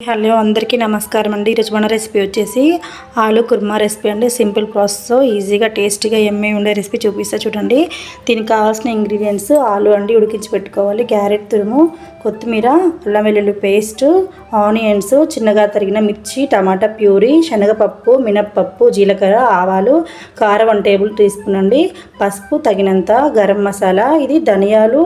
Hello అందరికీ నమస్కారం అండి. ఈరోజు మన రెసిపీ వచ్చేసి ఆలు కుర్మా రెసిపీ అండి. సింపుల్ ప్రాసెస్ ఈజీగా టేస్టీగా ఎమ్మె ఉండే రెసిపీ చూపిస్తా చూడండి. దీనికి కావాల్సిన ఇంగ్రీడియంట్స్ ఆలు అండి ఉడికించి పెట్టుకోవాలి. క్యారెట్ తురుము కొత్తిమీర అల్లం వెల్లుల్లి పేస్ట్ ఆనియన్స్ చిన్నగా తరిగిన మిర్చి టమాటా ప్యూరీ శనగపప్పు మినప్పప్పు జీలకర్ర ఆవాలు కారం వన్ టేబుల్ తీసుకునండి పసుపు తగినంత గరం మసాలా ఇది ధనియాలు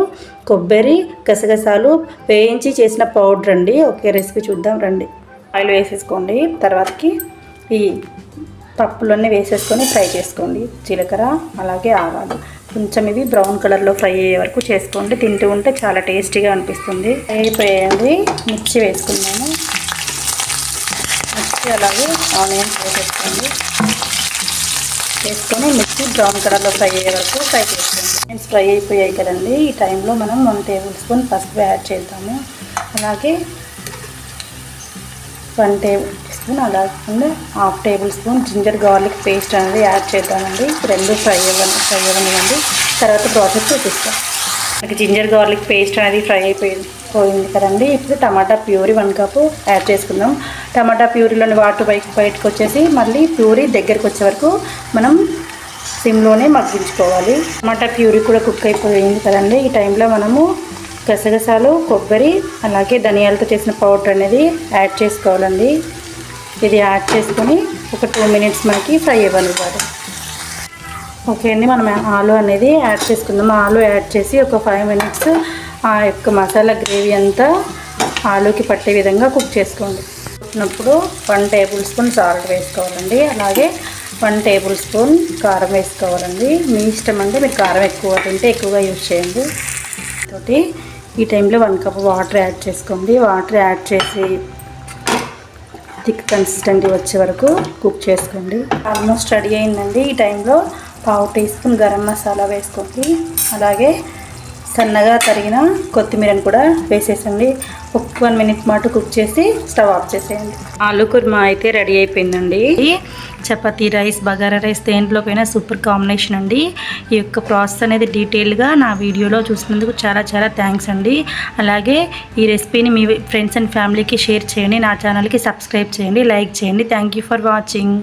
కొబ్బరి గసగసాలు వేయించి చేసిన పౌడర్ అండి. ఓకే రెసిపీ చూద్దాం. రండి. ఆయిల్ వేసేసుకోండి. తర్వాతకి ఈ పప్పులన్నీ వేసేసుకొని ఫ్రై చేసుకోండి. జీలకర్ర అలాగే ఆవాలు. కొంచెం ఇవి బ్రౌన్ కలర్లో ఫ్రై అయ్యే వరకు చేసుకోండి. తింటూ ఉంటే చాలా టేస్టీగా అనిపిస్తుంది. అయిపోయాయండి మిర్చి వేసుకున్నాము మిర్చి అలాగే ఆనియన్స్ వేసేసుకోండి. వేసుకొని మిర్చి బ్రౌన్ కలర్లో ఫ్రై అయ్యే వరకు ఫ్రై చేసుకోండి. ఆనియన్స్ ఫ్రై అయిపోయాయి కదండి. ఈ టైంలో మనం వన్ టేబుల్ స్పూన్ పసుపు యాడ్ చేద్దాము. అలాగే వన్ టేబుల్ స్పూన్ అలా కాకుండా half tablespoon ginger garlic paste అనేది యాడ్ చేద్దామండి. రెండు ఫ్రై అవ్వని ఫ్రై అవ్వనివ్వండి. తర్వాత ప్రాసెస్ చూపిస్తాం. మనకి జింజర్ గార్లిక్ పేస్ట్ అనేది ఫ్రై అయిపోయింది పోయింది కదండి. ఇప్పుడు టమాటా ప్యూరీ వన్ కప్ యాడ్ చేసుకుందాం. టమాటా ప్యూరీలోని వాటర్ బయట బయటకు వచ్చేసి మళ్ళీ ప్యూరీ దగ్గరకు వచ్చే వరకు మనం సిమ్లోనే మగ్గించుకోవాలి. టమాటా ప్యూరీ కూడా కుక్ అయిపోయింది కదండి. ఈ టైంలో మనము గసగసాలు కొబ్బరి అలాగే ధనియాలతో చేసిన పౌడర్ అనేది యాడ్ చేసుకోవాలండి. ఇది యాడ్ చేసుకొని ఒక టూ మినిట్స్ మనకి ఫ్రై అవ్వనివ్వాలి. ఓకే అండి మనం ఆలు అనేది యాడ్ చేసుకుందాం. ఆలు యాడ్ చేసి ఒక ఫైవ్ మినిట్స్ ఆ యొక్క మసాలా గ్రేవీ అంతా ఆలుకి పట్టే విధంగా కుక్ చేసుకోండి. కుట్టినప్పుడు వన్ టేబుల్ స్పూన్ సాల్ట్ వేసుకోవాలండి. అలాగే వన్ టేబుల్ స్పూన్ కారం వేసుకోవాలండి. మీ ఇష్టం అంటే మీరు కారం ఎక్కువ తింటే ఎక్కువగా యూజ్ చేయండి. తోటి ఈ టైంలో వన్ కప్ వాటర్ యాడ్ చేసుకోండి. వాటర్ యాడ్ చేసి థిక్ కన్సిస్టెంట్ వచ్చే వరకు కుక్ చేసుకోండి. ఆల్మోస్ట్ రెడీ అయిందండి ఈ టైంలో. పావు టీ స్పూన్ గరం మసాలా వేసుకోండి. అలాగే సన్నగా తరిగిన కొత్తిమీరని కూడా వేసేసండి. ఒక వన్ మినిట్ మాట కుక్ చేసి స్టవ్ ఆఫ్ చేసేయండి. ఆలు కుర్మా అయితే రెడీ అయిపోయిందండి. చపాతీ రైస్ బగారా రైస్ దేంట్లోకైనా సూపర్ కాంబినేషన్ అండి. ఈ యొక్క ప్రాసెస్ అనేది డీటెయిల్గా నా వీడియోలో చూసినందుకు చాలా చాలా థ్యాంక్స్ అండి. అలాగే ఈ రెసిపీని మీ ఫ్రెండ్స్ అండ్ ఫ్యామిలీకి షేర్ చేయండి. నా ఛానల్కి సబ్స్క్రైబ్ చేయండి లైక్ చేయండి. Thank you for watching.